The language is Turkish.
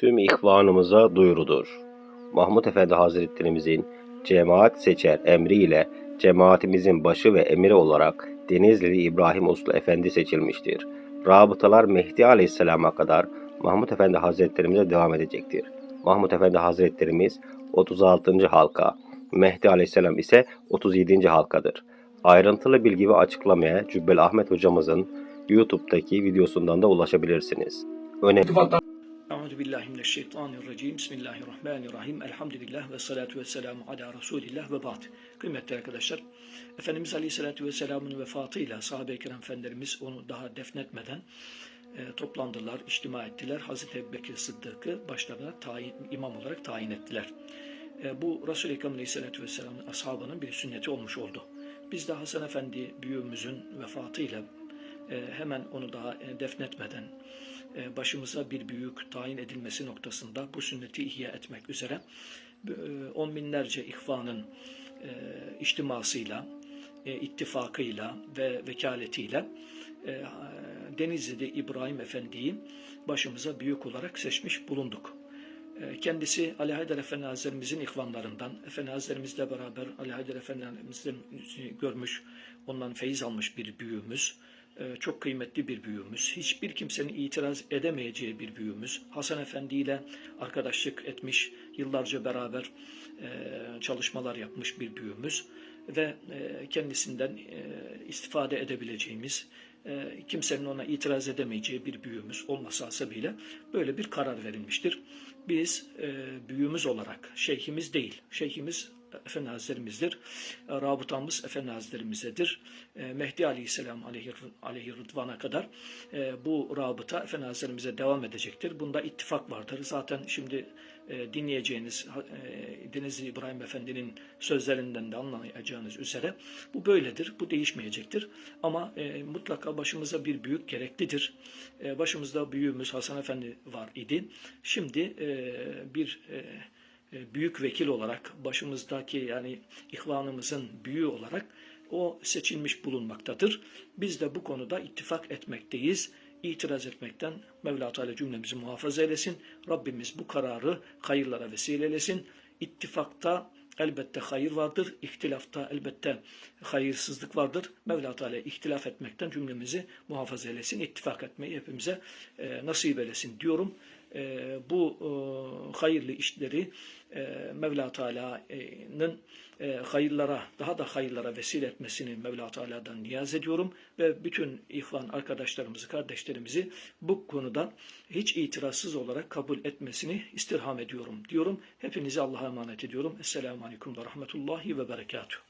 tüm ihvanımıza duyurudur. Mahmud Efendi Hazretlerimizin cemaat seçer emriyle cemaatimizin başı ve emiri olarak Denizlili İbrahim Uslu Efendi seçilmiştir. Rabıtalar Mehdi Aleyhisselam'a kadar Mahmud Efendi Hazretlerimize devam edecektir. Mahmud Efendi Hazretlerimiz 36. halka, Mehdi Aleyhisselam ise 37. halkadır. Ayrıntılı bilgi ve açıklamaya Cübbel Ahmet hocamızın YouTube'daki videosundan da ulaşabilirsiniz. Önemli Euzu billahi mineşşeytanirracim. Bismillahirrahmanirrahim. Elhamdülillah ve salatu ve selamu ala Resulillah ve ba'd. Kıymetli arkadaşlar, Efendimiz Aleyhisselatü Vesselam'ın vefatıyla sahabe-i kiram efendilerimiz onu daha defnetmeden e, toplandılar, içtima ettiler. Hazreti Ebubekir Sıddık'ı başlarına tayin, imam olarak tayin ettiler. E, bu Resul-i Ekrem Aleyhisselatü Vesselam'ın ashabının bir sünneti olmuş oldu. Biz de Hasan Efendi büyüğümüzün vefatıyla e, hemen onu daha e, defnetmeden başımıza bir büyük tayin edilmesi noktasında bu sünneti ihya etmek üzere e, on binlerce ihvanın e, içtimasıyla, e, ittifakıyla ve vekaletiyle e, Denizli'de İbrahim Efendi'yi başımıza büyük olarak seçmiş bulunduk. E, Kendisi Ali Haydar Efendi Hazretlerimizin ihvanlarından, Efendi Hazretlerimizle beraber Ali Haydar Efendi Hazretlerimizden görmüş, ondan feyiz almış bir büyüğümüz. E, Çok kıymetli bir büyüğümüz. Hiçbir kimsenin itiraz edemeyeceği bir büyüğümüz. Hasan Efendi ile arkadaşlık etmiş, yıllarca beraber e, çalışmalar yapmış bir büyüğümüz ve e, kendisinden e, istifade edebileceğimiz, kimsenin ona itiraz edemeyeceği bir büyüğümüz olması hasebiyle böyle bir karar verilmiştir. Biz büyüğümüz olarak, şeyhimiz değil, şeyhimiz Efendi Hazretlerimizdir. E, Rabıtamız Efendi Hazretlerimizedir. E, Mehdi Aleyhisselam aleyhi, rıdvana kadar e, bu rabıta Efendi Hazretlerimize devam edecektir. Bunda ittifak vardır. Zaten şimdi dinleyeceğiniz Denizli İbrahim Efendi'nin sözlerinden de anlayacağınız üzere bu böyledir. Bu değişmeyecektir. Ama mutlaka başımıza bir büyük gereklidir. Başımızda büyüğümüz Hasan Efendi var idi. Şimdi bir büyük vekil olarak başımızdaki yani ihvanımızın büyüğü olarak o seçilmiş bulunmaktadır. Biz de bu konuda ittifak etmekteyiz. İtiraz etmekten Mevla Teala cümlemizi muhafaza eylesin. Rabbimiz bu kararı hayırlara vesile eylesin. İttifakta elbette hayır vardır. İhtilafta elbette hayırsızlık vardır. Mevla Teala ihtilaf etmekten cümlemizi muhafaza eylesin. İttifak etmeyi hepimize e, nasip eylesin diyorum. E, bu e, hayırlı işleri e, Mevla Teala'nın e, hayırlara, daha da hayırlara vesile etmesini Mevla Teala'dan niyaz ediyorum ve bütün ihvan arkadaşlarımızı, kardeşlerimizi bu konuda hiç itirazsız olarak kabul etmesini istirham ediyorum diyorum. Hepinizi Allah'a emanet ediyorum. Esselamu Aleyküm ve Rahmetullahi ve Berekatuhu.